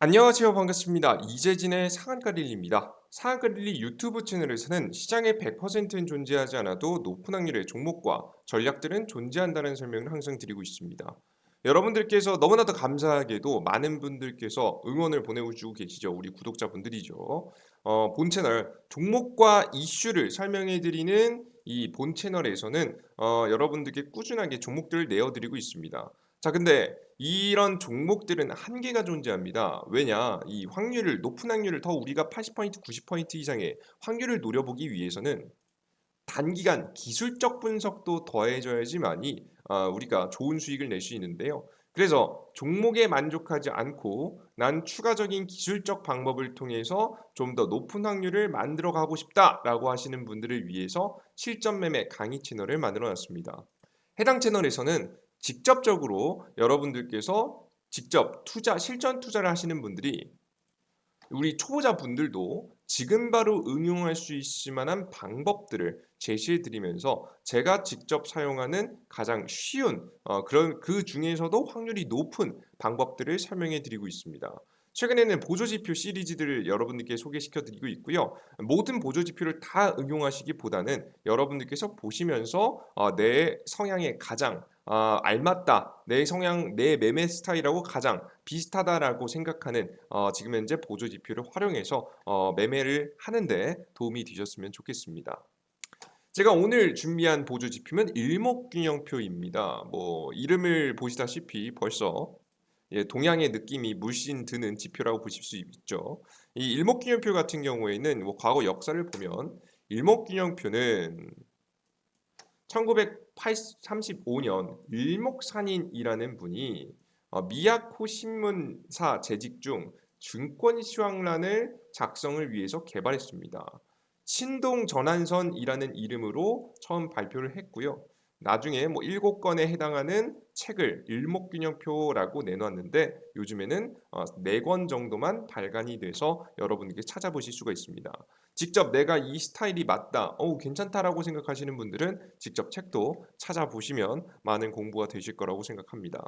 안녕하세요. 반갑습니다. 이재진의 상한가릴리입니다. 상한가릴리 유튜브 채널에서는 시장에 100%는 존재하지 않아도 높은 확률의 종목과 전략들은 존재한다는 설명을 항상 드리고 있습니다. 여러분들께서 너무나도 감사하게도 많은 분들께서 응원을 보내주고 계시죠. 우리 구독자분들이죠. 어, 본 채널 종목과 이슈를 설명해드리는 이 본 채널에서는 어, 여러분들께 꾸준하게 종목들을 내어드리고 있습니다. 자, 근데 이런 종목들은 한계가 존재합니다. 왜냐? 이 확률을 높은 확률을 더 우리가 80% 90% 이상의 확률을 노려보기 위해서는 단기간 기술적 분석도 더해져야지만이 아, 우리가 좋은 수익을 낼 수 있는데요. 그래서 종목에 만족하지 않고 난 추가적인 기술적 방법을 통해서 좀 더 높은 확률을 만들어 가고 싶다라고 하시는 분들을 위해서 실전 매매 강의 채널을 만들어 놨습니다. 해당 채널에서는 직접적으로 여러분들께서 직접 투자, 실전 투자를 하시는 분들이 우리 초보자 분들도 지금 바로 응용할 수 있을 만한 방법들을 제시해 드리면서 제가 직접 사용하는 가장 쉬운 어, 그런 그 중에서도 확률이 높은 방법들을 설명해 드리고 있습니다. 최근에는 보조지표 시리즈들을 여러분들께 소개시켜 드리고 있고요. 모든 보조지표를 다 응용하시기보다는 여러분들께서 보시면서 어, 내 성향에 가장 어, 알맞다, 내 성향, 내 매매 스타일하고 가장 비슷하다라고 생각하는 어, 지금 현재 보조 지표를 활용해서 어, 매매를 하는데 도움이 되셨으면 좋겠습니다. 제가 오늘 준비한 보조 지표는 일목균형표입니다. 뭐 이름을 보시다시피 벌써 예, 동양의 느낌이 물씬 드는 지표라고 보실 수 있죠. 이 일목균형표 같은 경우에는 뭐 과거 역사를 보면 일목균형표는 1935년 일목산인이라는 분이 어, 미야코 신문사 재직 중 증권 시황란을 작성을 위해서 개발했습니다. 신동 전환선이라는 이름으로 처음 발표를 했고요. 나중에 뭐 일곱 건에 해당하는 책을 일목균형표라고 내놨는데 요즘에는 어, 네권 정도만 발간이 돼서 여러분께 찾아보실 수가 있습니다. 직접 내가 이 스타일이 맞다, 어우 괜찮다라고 생각하시는 분들은 직접 책도 찾아보시면 많은 공부가 되실 거라고 생각합니다.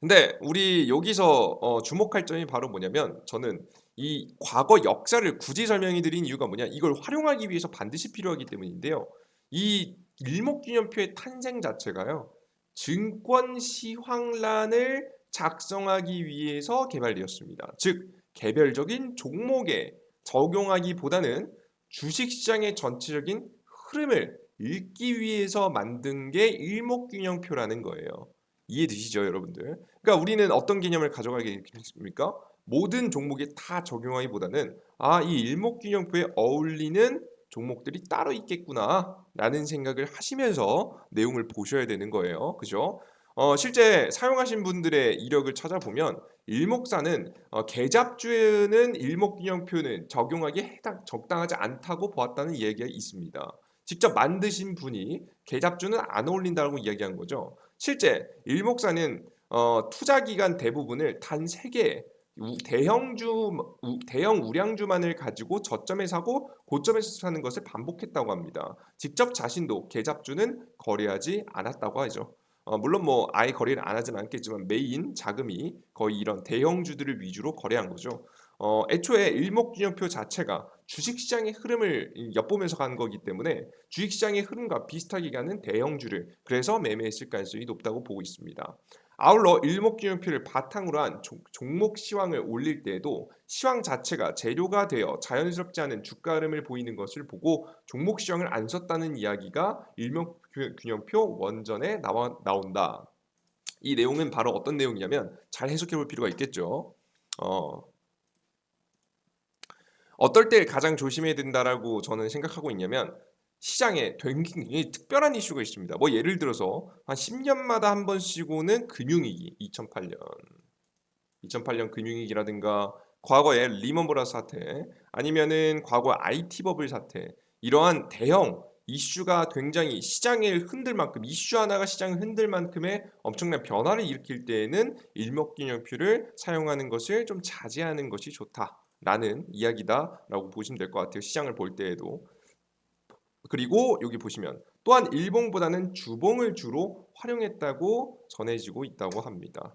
근데 우리 여기서 어, 주목할 점이 바로 뭐냐면 저는 이 과거 역사를 굳이 설명해 드린 이유가 뭐냐 이걸 활용하기 위해서 반드시 필요하기 때문인데요. 이 일목균형표의 탄생 자체가요. 증권 시황란을 작성하기 위해서 개발되었습니다. 즉 개별적인 종목에 적용하기보다는 주식시장의 전체적인 흐름을 읽기 위해서 만든 게 일목균형표라는 거예요. 이해되시죠, 여러분들? 그러니까 우리는 어떤 개념을 가져가겠습니까? 모든 종목에 다 적용하기보다는 아, 이 일목균형표에 어울리는 종목들이 따로 있겠구나 라는 생각을 하시면서 내용을 보셔야 되는 거예요. 그죠? 어, 실제 사용하신 분들의 이력을 찾아보면 일목사는 어, 계잡주에는 일목균형표는 적용하기에 해당, 적당하지 않다고 보았다는 이야기가 있습니다. 직접 만드신 분이 계잡주는 안 어울린다고 이야기한 거죠. 실제 일목사는 어, 투자 기간 대부분을 단세개 대형주 대형 우량주만을 가지고 저점에 사고 고점에서 사는 것을 반복했다고 합니다. 직접 자신도 계잡주는 거래하지 않았다고 하죠. 어, 물론 뭐 아예 거래를 안 하진 않겠지만 메인 자금이 거의 이런 대형주들을 위주로 거래한 거죠. 어, 애초에 일목균형표 자체가 주식시장의 흐름을 엿보면서 간 거기 때문에 주식시장의 흐름과 비슷하게 가는 대형주를 그래서 매매했을 가능성이 높다고 보고 있습니다. 아울러 일목균형표를 바탕으로 한 종 목 시황을 올릴 때에도 시황 자체가 재료가 되어 자연스럽지 않은 주가 흐름을 보이는 것을 보고 종목 시황을 안 썼다는 이야기가 일목균형표 원전에 나와, 나온다. 이 내용은 바로 어떤 내용이냐면 잘 해석해 볼 필요가 있겠죠. 어, 어떨 때 가장 조심해야 된다라고 저는 생각하고 있냐면 시장에 굉장히 특별한 이슈가 있습니다. 뭐 예를 들어서 한 10년마다 한 번씩 오는 금융위기 2008년 2008년 금융위기라든가 과거의 리먼브라스 사태 아니면은 과거 IT 버블 사태 이러한 대형 이슈가 굉장히 시장을 흔들 만큼 이슈 하나가 시장을 흔들 만큼의 엄청난 변화를 일으킬 때에는 일목균형표를 사용하는 것을 좀 자제하는 것이 좋다라는 이야기다라고 보시면 될 것 같아요. 시장을 볼 때에도 그리고 여기 보시면 또한 일봉보다는 주봉을 주로 활용했다고 전해지고 있다고 합니다.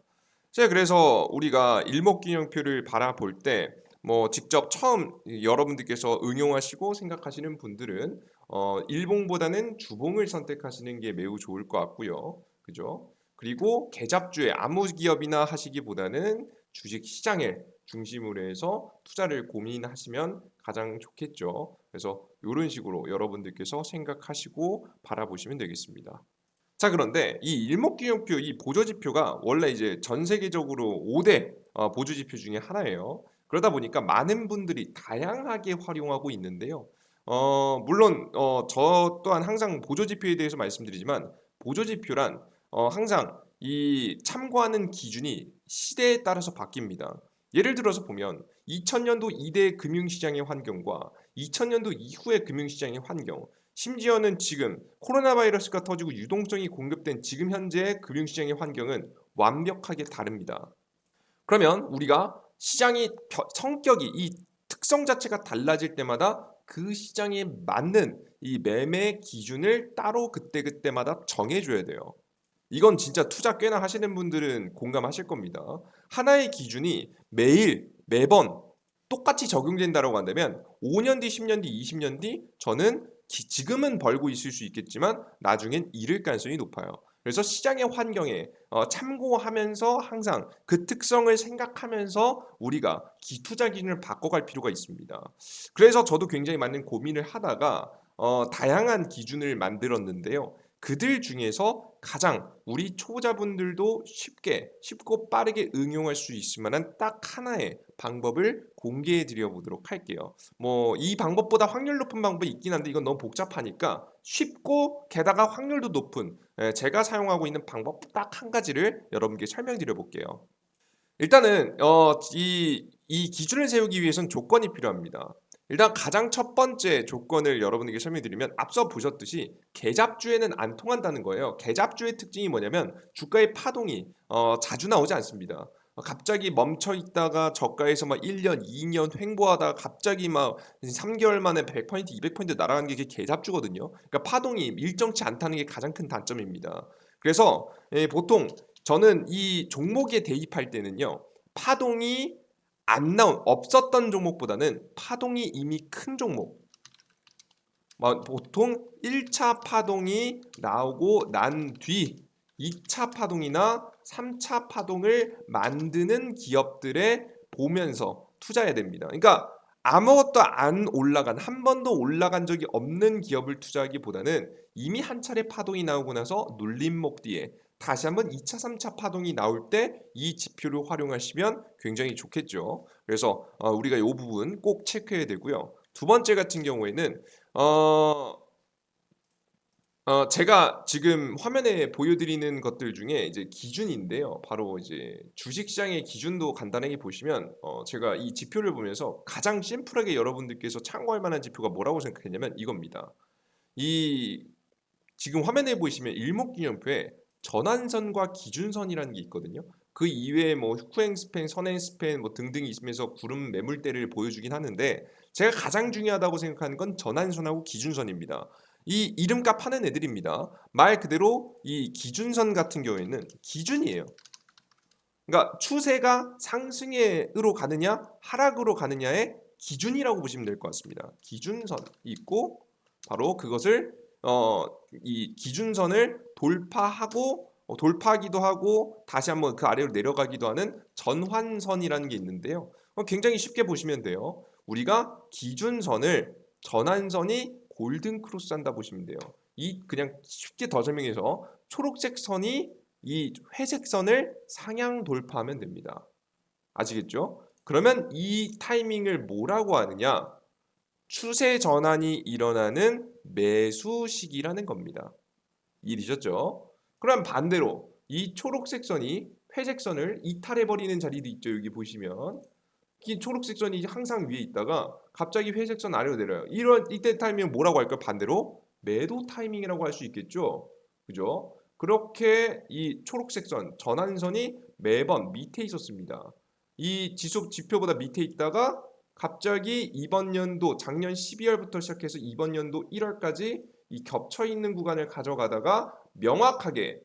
자, 그래서 우리가 일목균형표를 바라볼 때 뭐 직접 처음 여러분들께서 응용하시고 생각하시는 분들은 어, 일봉보다는 주봉을 선택하시는 게 매우 좋을 것 같고요. 그죠? 그리고 계잡주에 아무 기업이나 하시기보다는 주식 시장을 중심으로 해서 투자를 고민하시면 가장 좋겠죠. 그래서 이런 식으로 여러분들께서 생각하시고 바라보시면 되겠습니다. 자, 그런데 이 일목균형표 이 보조지표가 원래 이제 전 세계적으로 5대 어, 보조지표 중에 하나예요. 그러다 보니까 많은 분들이 다양하게 활용하고 있는데요. 어, 물론 어, 저 또한 항상 보조지표에 대해서 말씀드리지만 보조지표란 어, 항상 이 참고하는 기준이 시대에 따라서 바뀝니다. 예를 들어서 보면 2000년도 이대 금융시장의 환경과 2000년도 이후의 금융시장의 환경, 심지어는 지금 코로나 바이러스가 터지고 유동성이 공급된 지금 현재의 금융시장의 환경은 완벽하게 다릅니다. 그러면 우리가 시장이 겨- 성격이 이 특성 자체가 달라질 때마다 그 시장에 맞는 이 매매 기준을 따로 그때그때마다 정해줘야 돼요. 이건 진짜 투자 꽤나 하시는 분들은 공감하실 겁니다. 하나의 기준이 매일 매번 똑같이 적용된다고 한다면 5년 뒤, 10년 뒤, 20년 뒤 저는 기- 지금은 벌고 있을 수 있겠지만 나중엔 잃을 가능성이 높아요. 그래서 시장의 환경에 어, 참고하면서 항상 그 특성을 생각하면서 우리가 기 투자 기준을 바꿔갈 필요가 있습니다. 그래서 저도 굉장히 많은 고민을 하다가 어, 다양한 기준을 만들었는데요. 그들 중에서 가장 우리 초보자분들도 쉽게 쉽고 빠르게 응용할 수 있을 만한 딱 하나의 방법을 공개해 드려 보도록 할게요. 뭐 이 방법보다 확률 높은 방법이 있긴 한데 이건 너무 복잡하니까 쉽고 게다가 확률도 높은 예, 제가 사용하고 있는 방법 딱 한 가지를 여러분께 설명드려 볼게요. 일단은 어, 이, 이 기준을 세우기 위해선 조건이 필요합니다. 일단 가장 첫 번째 조건을 여러분에게 설명드리면 앞서 보셨듯이 계잡주에는 안 통한다는 거예요. 계잡주의 특징이 뭐냐면 주가의 파동이 어, 자주 나오지 않습니다. 어, 갑자기 멈춰 있다가 저가에서 막 1년, 2년 횡보하다가 갑자기 막 3개월 만에 100포인트, 200포인트 날아가는 게 그게 계잡주거든요. 그러니까 파동이 일정치 않다는 게 가장 큰 단점입니다. 그래서 예, 보통 저는 이 종목에 대입할 때는요. 파동이 안 나온 없었던 종목보다는 파동이 이미 큰 종목 뭐, 보통 1차 파동이 나오고 난 뒤 2차 파동이나 3차 파동을 만드는 기업들에 보면서 투자해야 됩니다. 그러니까 아무것도 안 올라간 한 번도 올라간 적이 없는 기업을 투자하기보다는 이미 한 차례 파동이 나오고 나서 눌림목 뒤에 다시 한번 2차, 3차 파동이 나올 때 이 지표를 활용하시면 굉장히 좋겠죠. 그래서 어, 우리가 이 부분 꼭 체크해야 되고요. 두 번째 같은 경우에는 어, 어, 제가 지금 화면에 보여드리는 것들 중에 이제 기준인데요. 바로 이제 주식시장의 기준도 간단하게 보시면 어, 제가 이 지표를 보면서 가장 심플하게 여러분들께서 참고할 만한 지표가 뭐라고 생각했냐면 이겁니다. 이 지금 화면에 보시면 일목균형표에 전환선과 기준선이라는 게 있거든요. 그 이외에 뭐 후행 스팬, 선행 스팬 뭐 등등이 있으면서 구름 매물대를 보여주긴 하는데 제가 가장 중요하다고 생각하는 건 전환선하고 기준선입니다. 이 이름값 하는 애들입니다. 말 그대로 이 기준선 같은 경우에는 기준이에요. 그러니까 추세가 상승으로 가느냐 하락으로 가느냐의 기준이라고 보시면 될 것 같습니다. 기준선이 있고 바로 그것을 어, 이 기준선을 돌파하고 어, 돌파하기도 하고 다시 한번 그 아래로 내려가기도 하는 전환선이라는 게 있는데요. 어, 굉장히 쉽게 보시면 돼요. 우리가 기준선을 전환선이 골든 크로스 한다 보시면 돼요. 이 그냥 쉽게 더 설명해서 초록색 선이 이 회색 선을 상향 돌파하면 됩니다. 아시겠죠? 그러면 이 타이밍을 뭐라고 하느냐? 추세 전환이 일어나는 매수 시기라는 겁니다. 이해되셨죠? 그럼 반대로 이 초록색 선이 회색 선을 이탈해 버리는 자리도 있죠. 여기 보시면 이 초록색 선이 항상 위에 있다가 갑자기 회색 선 아래로 내려요. 이런 이때 타이밍 뭐라고 할까요? 반대로 매도 타이밍이라고 할 수 있겠죠. 그죠? 그렇게 이 초록색 선 전환선이 매번 밑에 있었습니다. 이 지속 지표보다 밑에 있다가 갑자기 이번 연도 작년 12월부터 시작해서 이번 연도 1월까지 이 겹쳐 있는 구간을 가져가다가 명확하게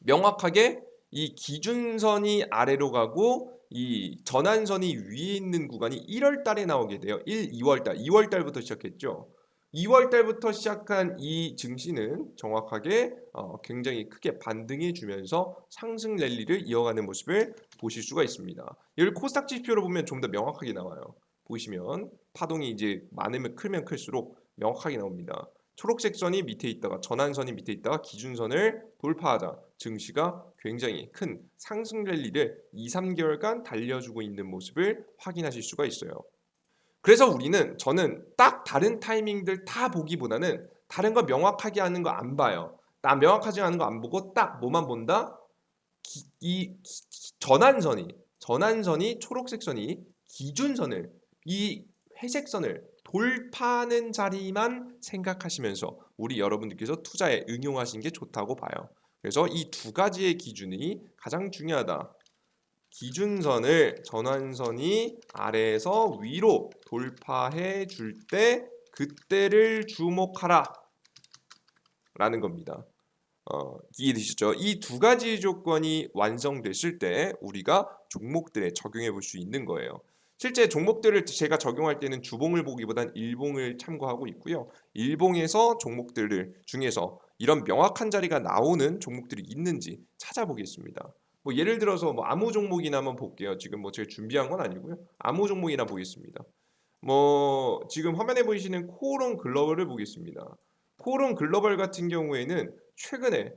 명확하게 이 기준선이 아래로 가고 이 전환선이 위에 있는 구간이 1월 달에 나오게 돼요. 1, 2월 달, 2월 달부터 시작했죠. 2월 달부터 시작한 이 증시는 정확하게 어, 굉장히 크게 반등해 주면서 상승 랠리를 이어가는 모습을 보실 수가 있습니다. 이걸 코스닥 지표로 보면 좀 더 명확하게 나와요. 보시면 파동이 이제 많으면 크면 클수록 명확하게 나옵니다. 초록색 선이 밑에 있다가 전환선이 밑에 있다가 기준선을 돌파하자 증시가 굉장히 큰 상승 랠리를 2, 3개월간 달려주고 있는 모습을 확인하실 수가 있어요. 그래서 우리는 저는 딱 다른 타이밍들 다 보기보다는 다른 거 명확하게 하는 거 안 봐요. 나 명확하지 않은 거 안 보고 딱 뭐만 본다? 기- 이 기- 전환선이 전환선이 초록색 선이 기준선을 이 회색 선을 돌파하는 자리만 생각하시면서 우리 여러분들께서 투자에 응용하시는 게 좋다고 봐요. 그래서 이 두 가지의 기준이 가장 중요하다. 기준선을 전환선이 아래에서 위로 돌파해 줄 때 그때를 주목하라 라는 겁니다. 어, 이해되시죠? 이 두 가지 조건이 완성됐을 때 우리가 종목들에 적용해 볼 수 있는 거예요. 실제 종목들을 제가 적용할 때는 주봉을 보기보단 일봉을 참고하고 있고요. 일봉에서 종목들을 중에서 이런 명확한 자리가 나오는 종목들이 있는지 찾아보겠습니다. 뭐 예를 들어서 뭐 아무 종목이나 한번 볼게요. 지금 뭐 제가 준비한 건 아니고요. 아무 종목이나 보겠습니다. 뭐 지금 화면에 보이시는 코오롱 글로벌을 보겠습니다. 코오롱 글로벌 같은 경우에는 최근에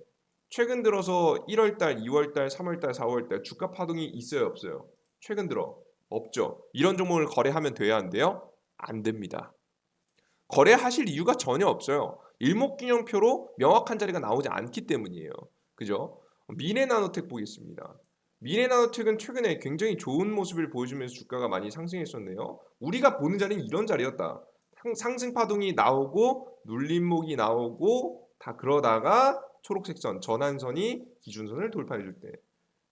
최근 들어서 1월달, 2월달, 3월달, 4월달 주가 파동이 있어요, 없어요? 최근 들어 없죠. 이런 종목을 거래하면 돼야 한대요? 안 됩니다. 거래하실 이유가 전혀 없어요. 일목균형표로 명확한 자리가 나오지 않기 때문이에요. 그죠? 미래나노텍 보겠습니다. 미래나노텍은 최근에 굉장히 좋은 모습을 보여주면서 주가가 많이 상승했었네요. 우리가 보는 자리는 이런 자리였다. 상- 상승 파동이 나오고 눌림목이 나오고 다 그러다가 초록색 선 전환선이 기준선을 돌파해 줄 때.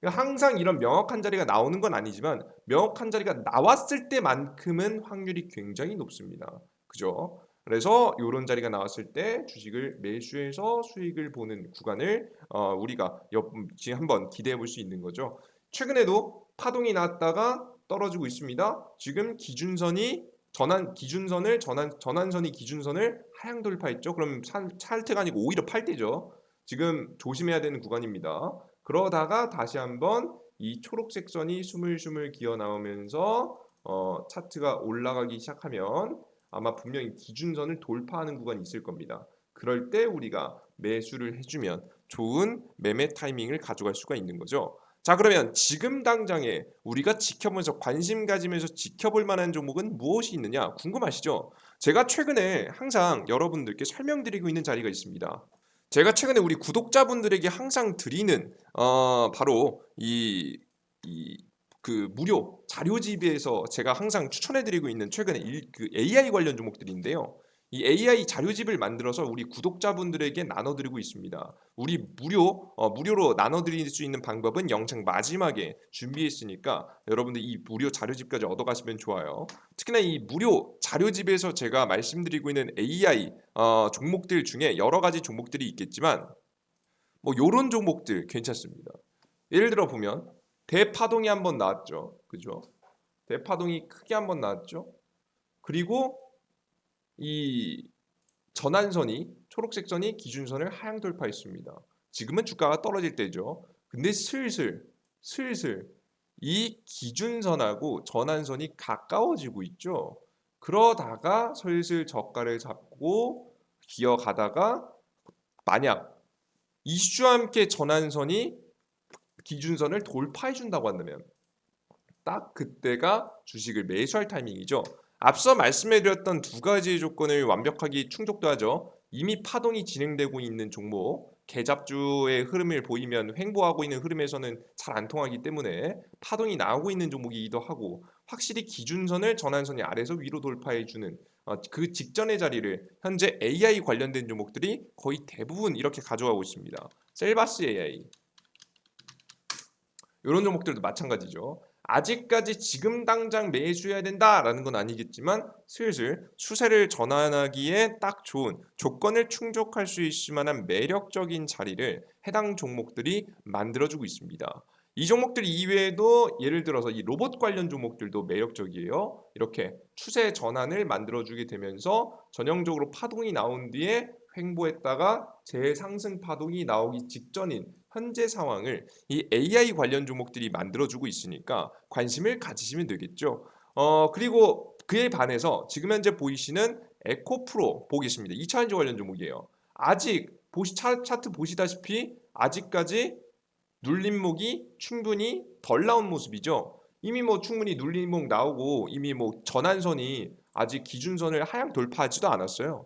그러니까 항상 이런 명확한 자리가 나오는 건 아니지만 명확한 자리가 나왔을 때만큼은 확률이 굉장히 높습니다. 그죠? 그래서 이런 자리가 나왔을 때 주식을 매수해서 수익을 보는 구간을 어, 우리가 옆, 지금 한번 기대해 볼 수 있는 거죠. 최근에도 파동이 났다가 떨어지고 있습니다. 지금 기준선이 전환 기준선을 전환 전환선이 기준선을 하향 돌파했죠. 그럼 살, 찰트가 아니고 오히려 팔대죠. 지금 조심해야 되는 구간입니다. 그러다가 다시 한번 이 초록색 선이 스물스물 기어 나오면서 어, 차트가 올라가기 시작하면 아마 분명히 기준선을 돌파하는 구간이 있을 겁니다. 그럴 때 우리가 매수를 해주면 좋은 매매 타이밍을 가져갈 수가 있는 거죠. 자 그러면 지금 당장에 우리가 지켜보면서 관심 가지면서 지켜볼 만한 종목은 무엇이 있느냐 궁금하시죠? 제가 최근에 항상 여러분들께 설명드리고 있는 자리가 있습니다. 제가 최근에 우리 구독자분들에게 항상 드리는 어, 바로 이, 이 그 무료 자료집에서 제가 항상 추천해드리고 있는 최근에 일, 그 AI 관련 종목들인데요. 이 AI 자료집을 만들어서 우리 구독자분들에게 나눠드리고 있습니다. 우리 무료 어, 무료로 나눠드릴 수 있는 방법은 영상 마지막에 준비했으니까 여러분들 이 무료 자료집까지 얻어가시면 좋아요. 특히나 이 무료 자료집에서 제가 말씀드리고 있는 AI 어, 종목들 중에 여러 가지 종목들이 있겠지만 뭐 요런 종목들 괜찮습니다. 예를 들어 보면 대파동이 한번 나왔죠. 그죠? 대파동이 크게 한번 나왔죠. 그리고 이 전환선이 초록색 선이 기준선을 하향 돌파했습니다. 지금은 주가가 떨어질 때죠. 근데 슬슬 슬슬 이 기준선하고 전환선이 가까워지고 있죠. 그러다가 슬슬 저가를 잡고 기어가다가 만약 이슈와 함께 전환선이 기준선을 돌파해 준다고 한다면 딱 그때가 주식을 매수할 타이밍이죠. 앞서 말씀해드렸던 두 가지의 조건을 완벽하게 충족도 하죠. 이미 파동이 진행되고 있는 종목, 개잡주의 흐름을 보이면 횡보하고 있는 흐름에서는 잘 안 통하기 때문에 파동이 나오고 있는 종목이기도 하고 확실히 기준선을 전환선이 아래서 위로 돌파해 주는 어, 그 직전의 자리를 현재 AI 관련된 종목들이 거의 대부분 이렇게 가져가고 있습니다. 셀바스 AI 이런 종목들도 마찬가지죠. 아직까지 지금 당장 매수해야 된다라는 건 아니겠지만 슬슬 추세를 전환하기에 딱 좋은 조건을 충족할 수 있을 만한 매력적인 자리를 해당 종목들이 만들어주고 있습니다. 이 종목들 이외에도 예를 들어서 이 로봇 관련 종목들도 매력적이에요. 이렇게 추세 전환을 만들어주게 되면서 전형적으로 파동이 나온 뒤에 횡보했다가 재상승 파동이 나오기 직전인 현재 상황을 이 AI 관련 종목들이 만들어주고 있으니까 관심을 가지시면 되겠죠. 어 그리고 그에 반해서 지금 현재 보이시는 에코프로 보겠습니다. 2차전지 관련 종목이에요. 아직 보시 차, 차트 보시다시피 아직까지 눌림목이 충분히 덜 나온 모습이죠. 이미 뭐 충분히 눌림목 나오고 이미 뭐 전환선이 아직 기준선을 하향 돌파하지도 않았어요.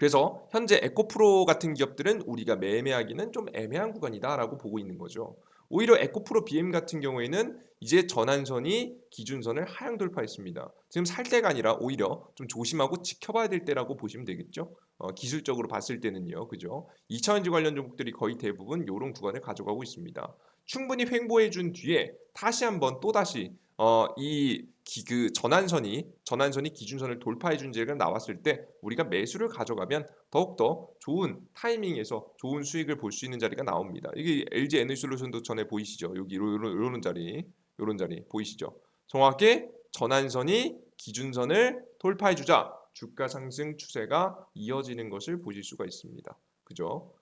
그래서 현재 에코프로 같은 기업들은 우리가 매매하기는 좀 애매한 구간이다라고 보고 있는 거죠. 오히려 에코프로 BM 같은 경우에는 이제 전환선이 기준선을 하향 돌파했습니다. 지금 살 때가 아니라 오히려 좀 조심하고 지켜봐야 될 때라고 보시면 되겠죠. 어, 기술적으로 봤을 때는요, 그죠? 2차원지 관련 종목들이 거의 대부분 이런 구간을 가져가고 있습니다. 충분히 횡보해 준 뒤에 다시 한번 또 다시 어, 이그 전환선이 전환선이 기준선을 돌파해 준 제가 나왔을 때 우리가 매수를 가져가면 더욱더 좋은 타이밍에서 좋은 수익을 볼 수 있는 자리가 나옵니다. 이게 LG 에너지솔루션도 전에 보이시죠? 여기 요런 자리, 요런 자리 보이시죠? 정확히 전환선이 기준선을 돌파해 주자 주가 상승 추세가 이어지는 것을 보실 수가 있습니다. 그죠?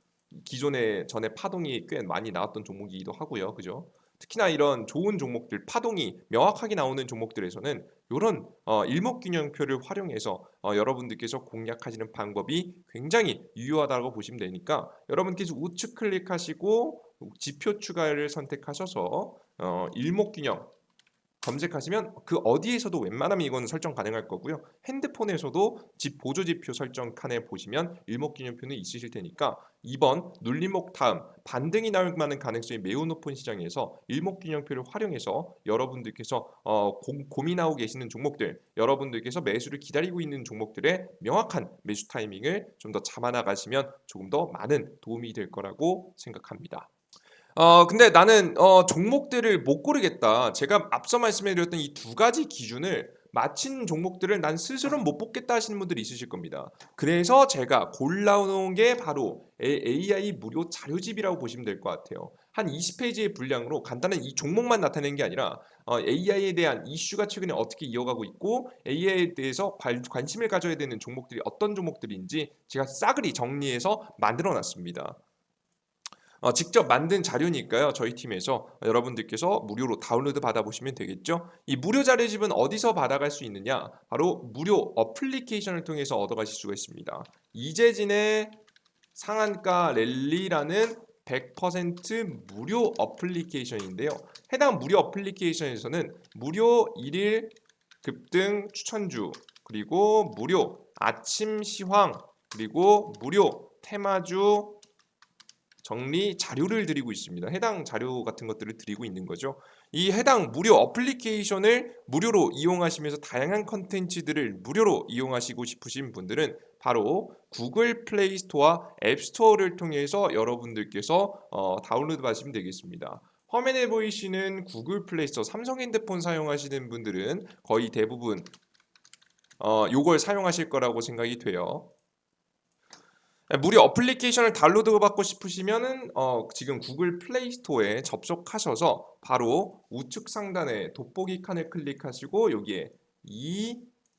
기존에 전에 파동이 꽤 많이 나왔던 종목이기도 하고요. 그죠? 특히나 이런 좋은 종목들 파동이 명확하게 나오는 종목들에서는 이런 어, 일목균형표를 활용해서 어, 여러분들께서 공략하시는 방법이 굉장히 유효하다고 보시면 되니까 여러분께서 우측 클릭하시고 지표 추가를 선택하셔서 어, 일목균형 검색하시면 그 어디에서도 웬만하면 이거는 설정 가능할 거고요. 핸드폰에서도 집 보조 지표 설정 칸에 보시면 일목균형표는 있으실 테니까 이번 눌림목 다음 반등이 나올 만한 가능성이 매우 높은 시장에서 일목균형표를 활용해서 여러분들께서 어, 고, 고민하고 계시는 종목들, 여러분들께서 매수를 기다리고 있는 종목들의 명확한 매수 타이밍을 좀 더 잡아 나가시면 조금 더 많은 도움이 될 거라고 생각합니다. 어 근데 나는 어 종목들을 못 고르겠다. 제가 앞서 말씀해 드렸던 이 두 가지 기준을 맞힌 종목들을 난 스스로 못 뽑겠다 하시는 분들이 있으실 겁니다. 그래서 제가 골라놓은 게 바로 AI 무료 자료집이라고 보시면 될 것 같아요. 한 20페이지의 분량으로 간단한 이 종목만 나타낸 게 아니라 어, AI에 대한 이슈가 최근에 어떻게 이어가고 있고 AI에 대해서 관, 관심을 가져야 되는 종목들이 어떤 종목들인지 제가 싸그리 정리해서 만들어 놨습니다. 어, 직접 만든 자료니까요. 저희 팀에서 여러분들께서 무료로 다운로드 받아보시면 되겠죠. 이 무료 자료집은 어디서 받아갈 수 있느냐? 바로 무료 어플리케이션을 통해서 얻어가실 수가 있습니다. 이재진의 상한가 랠리라는 100% 무료 어플리케이션인데요. 해당 무료 어플리케이션에서는 무료 1일 급등 추천주 그리고 무료 아침 시황 그리고 무료 테마주 정리 자료를 드리고 있습니다. 해당 자료 같은 것들을 드리고 있는 거죠. 이 해당 무료 어플리케이션을 무료로 이용하시면서 다양한 컨텐츠들을 무료로 이용하시고 싶으신 분들은 바로 구글 플레이 스토어와 앱 스토어를 통해서 여러분들께서 어, 다운로드 하시면 되겠습니다. 화면에 보이시는 구글 플레이 스토어 삼성 핸드폰 사용하시는 분들은 거의 대부분 어, 요걸 사용하실 거라고 생각이 돼요. 네, 무료 어플리케이션을 다운로드 받고 싶으시면은 어, 지금 구글 플레이 스토어에 접속하셔서 바로 우측 상단에 돋보기 칸을 클릭하시고 여기에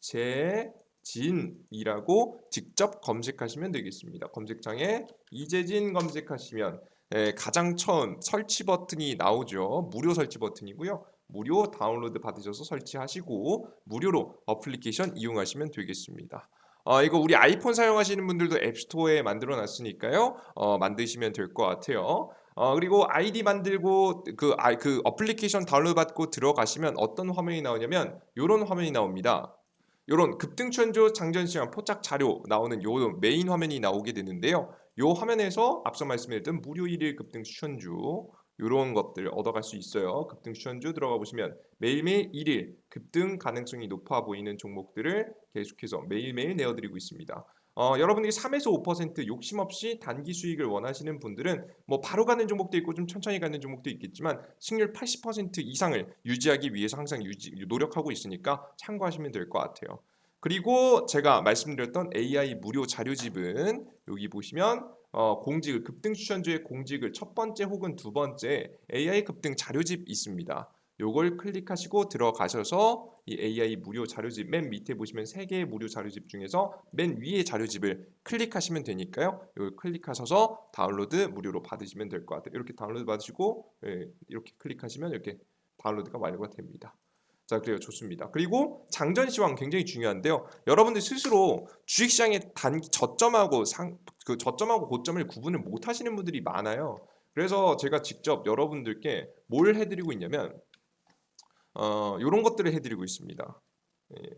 이재진이라고 직접 검색하시면 되겠습니다. 검색창에 이재진 검색하시면 예, 가장 처음 설치 버튼이 나오죠. 무료 설치 버튼이고요. 무료 다운로드 받으셔서 설치하시고 무료로 어플리케이션 이용하시면 되겠습니다. 어, 이거 우리 아이폰 사용하시는 분들도 앱스토어에 만들어 놨으니까요. 어, 만드시면 될 것 같아요. 어, 그리고 아이디 만들고 그, 아, 그 어플리케이션 다운로드 받고 들어가시면 어떤 화면이 나오냐면 이런 화면이 나옵니다. 이런 급등천조 장전시간 포착 자료 나오는 요 메인 화면이 나오게 되는데요. 요 화면에서 앞서 말씀드렸던 무료 1일 급등 추천주 이런 것들 얻어갈 수 있어요. 급등 추천주 들어가 보시면 매일매일 1일 급등 가능성이 높아 보이는 종목들을 계속해서 매일매일 내어드리고 있습니다. 어, 여러분들이 3에서 5% 욕심 없이 단기 수익을 원하시는 분들은 뭐 바로 가는 종목도 있고 좀 천천히 가는 종목도 있겠지만 승률 80% 이상을 유지하기 위해서 항상 유지, 노력하고 있으니까 참고하시면 될 것 같아요. 그리고 제가 말씀드렸던 AI 무료 자료집은 여기 보시면 어, 공직을 급등 추천주의 공직을 첫 번째 혹은 두 번째 AI 급등 자료집 있습니다. 요걸 클릭하시고 들어가셔서 이 AI 무료 자료집 맨 밑에 보시면 세 개의 무료 자료집 중에서 맨 위에 자료집을 클릭하시면 되니까요. 이걸 클릭하셔서 다운로드 무료로 받으시면 될 것 같아요. 이렇게 다운로드 받으시고 예, 이렇게 클릭하시면 이렇게 다운로드가 완료가 됩니다. 자, 그래요. 좋습니다. 그리고 장전 시황 굉장히 중요한데요. 여러분들 스스로 주식시장의 단 저점하고 상, 그 저점하고 고점을 구분을 못 하시는 분들이 많아요. 그래서 제가 직접 여러분들께 뭘 해드리고 있냐면 어, 이런 것들을 해드리고 있습니다. 예.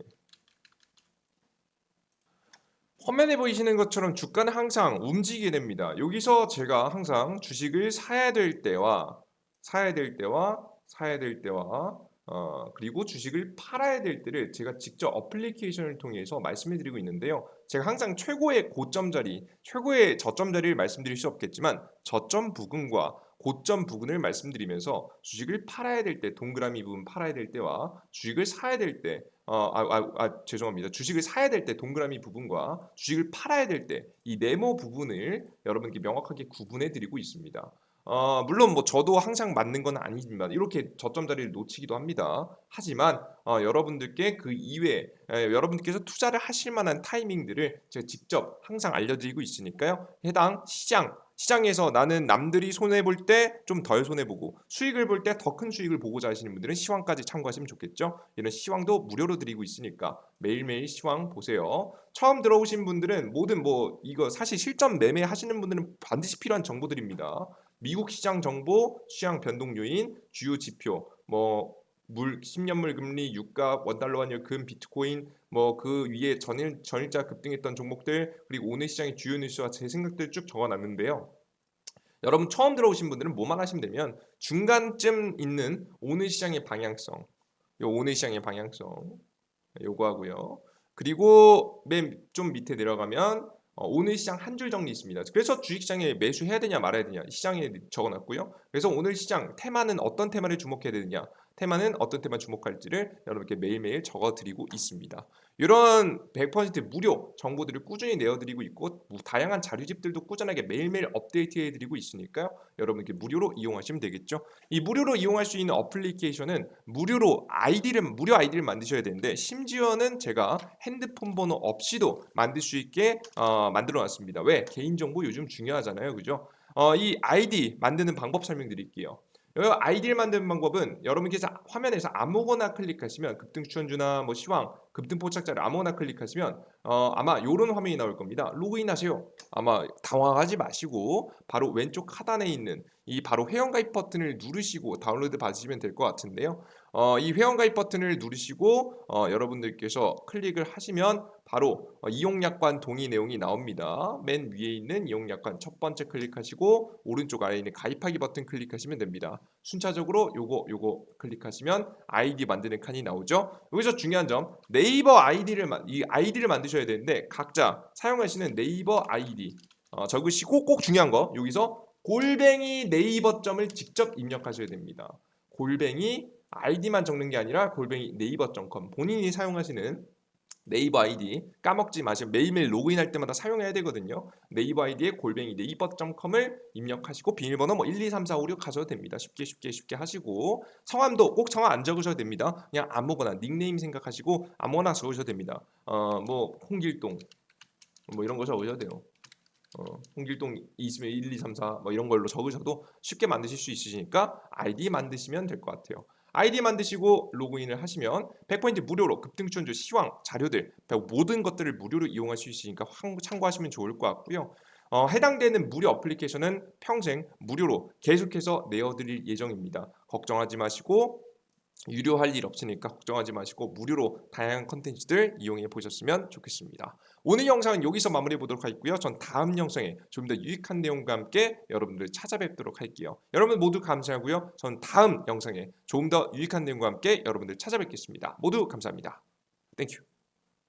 화면에 보이시는 것처럼 주가는 항상 움직이게 됩니다. 여기서 제가 항상 주식을 사야 될 때와 사야 될 때와 사야 될 때와 어, 그리고 주식을 팔아야 될 때를 제가 직접 어플리케이션을 통해서 말씀해 드리고 있는데요. 제가 항상 최고의 고점 자리, 최고의 저점 자리를 말씀드릴 수 없겠지만 저점 부근과 고점 부근을 말씀드리면서 주식을 팔아야 될 때 동그라미 부분 팔아야 될 때와 주식을 사야 될 때 어, 아, 아, 아, 죄송합니다. 주식을 사야 될 때 동그라미 부분과 주식을 팔아야 될 때 이 네모 부분을 여러분께 명확하게 구분해 드리고 있습니다. 어, 물론 뭐 저도 항상 맞는 건 아니지만 이렇게 저점 자리를 놓치기도 합니다. 하지만 어, 여러분들께 그 이외에 에, 여러분들께서 투자를 하실 만한 타이밍들을 제가 직접 항상 알려드리고 있으니까요. 해당 시장 시장에서 나는 남들이 손해 볼 때 좀 덜 손해 보고 수익을 볼 때 더 큰 수익을 보고자 하시는 분들은 시황까지 참고하시면 좋겠죠. 이런 시황도 무료로 드리고 있으니까 매일매일 시황 보세요. 처음 들어오신 분들은 모든 뭐 이거 사실 실전 매매 하시는 분들은 반드시 필요한 정보들입니다. 미국 시장 정보, 시장 변동 요인, 주요 지표, 뭐 물, 10년물 금리, 유가, 원달러 환율, 금, 비트코인, 뭐 그 위에 전일 전일자 급등했던 종목들 그리고 오늘 시장의 주요 뉴스와 제 생각들 쭉 적어놨는데요. 여러분 처음 들어오신 분들은 뭐만 하시면 되면 중간쯤 있는 오늘 시장의 방향성, 요 오늘 시장의 방향성 요거 하고요. 그리고 맨 좀 밑에 내려가면 어, 오늘 시장 한 줄 정리 있습니다. 그래서 주식시장에 매수해야 되냐 말아야 되냐 시장에 적어놨고요. 그래서 오늘 시장 테마는 어떤 테마를 주목해야 되느냐 테마는 어떤 테마 주목할지를 여러분께 매일매일 적어드리고 있습니다. 이런 100% 무료 정보들을 꾸준히 내어드리고 있고 다양한 자료집들도 꾸준하게 매일매일 업데이트해드리고 있으니까요. 여러분께 무료로 이용하시면 되겠죠. 이 무료로 이용할 수 있는 어플리케이션은 무료로 아이디를 무료 아이디를 만드셔야 되는데 심지어는 제가 핸드폰 번호 없이도 만들 수 있게 어, 만들어놨습니다. 왜? 개인정보 요즘 중요하잖아요, 그죠? 어, 이 아이디 만드는 방법 설명드릴게요. 이 아이디를 만드는 방법은 여러분께서 화면에서 아무거나 클릭하시면 급등 추천주나 뭐 시황, 급등 포착자를 아무거나 클릭하시면 어, 아마 이런 화면이 나올 겁니다. 로그인하세요. 아마 당황하지 마시고 바로 왼쪽 하단에 있는 이 바로 회원가입 버튼을 누르시고 다운로드 받으시면 될 것 같은데요. 어, 이 회원가입 버튼을 누르시고 어, 여러분들께서 클릭을 하시면 바로 어, 이용약관 동의 내용이 나옵니다. 맨 위에 있는 이용약관 첫 번째 클릭하시고 오른쪽 아래에 있는 가입하기 버튼 클릭하시면 됩니다. 순차적으로 요거 요거 클릭하시면 아이디 만드는 칸이 나오죠. 여기서 중요한 점 네이버 아이디를 이 아이디를 만드셔야 되는데 각자 사용하시는 네이버 아이디 어, 적으시고 꼭 중요한 거 여기서 골뱅이 네이버 점을 직접 입력하셔야 됩니다. 골뱅이 아이디만 적는 게 아니라 골뱅이 네이버.com 본인이 사용하시는 네이버 아이디 까먹지 마시고 매일매일 로그인할 때마다 사용해야 되거든요. 네이버 아이디에 골뱅이 네이버.com을 입력하시고 비밀번호 뭐 1, 2, 3, 4, 5, 6 가셔도 됩니다. 쉽게 쉽게 쉽게 하시고 성함도 꼭 성함 안 적으셔도 됩니다. 그냥 아무거나 닉네임 생각하시고 아무거나 적으셔도 됩니다. 어 뭐 홍길동 뭐 이런 거 적으셔도 돼요. 어, 홍길동 있으면 1, 2, 3, 4 뭐 이런 걸로 적으셔도 쉽게 만드실 수 있으시니까 아이디 만드시면 될 것 같아요. 아이디 만드시고 로그인을 하시면 100포인트 무료로 급등추천주 시황 자료들 모든 것들을 무료로 이용할 수 있으니까 참고하시면 좋을 것 같고요. 어, 해당되는 무료 어플리케이션은 평생 무료로 계속해서 내어드릴 예정입니다. 걱정하지 마시고 유료할 일 없으니까 걱정하지 마시고 무료로 다양한 컨텐츠들 이용해 보셨으면 좋겠습니다. 오늘 영상은 여기서 마무리해 보도록 하겠고요. 전 다음 영상에 좀 더 유익한 내용과 함께 여러분들 찾아뵙도록 할게요. 여러분 모두 감사하고요. 전 다음 영상에 좀 더 유익한 내용과 함께 여러분들 찾아뵙겠습니다. 모두 감사합니다. 땡큐.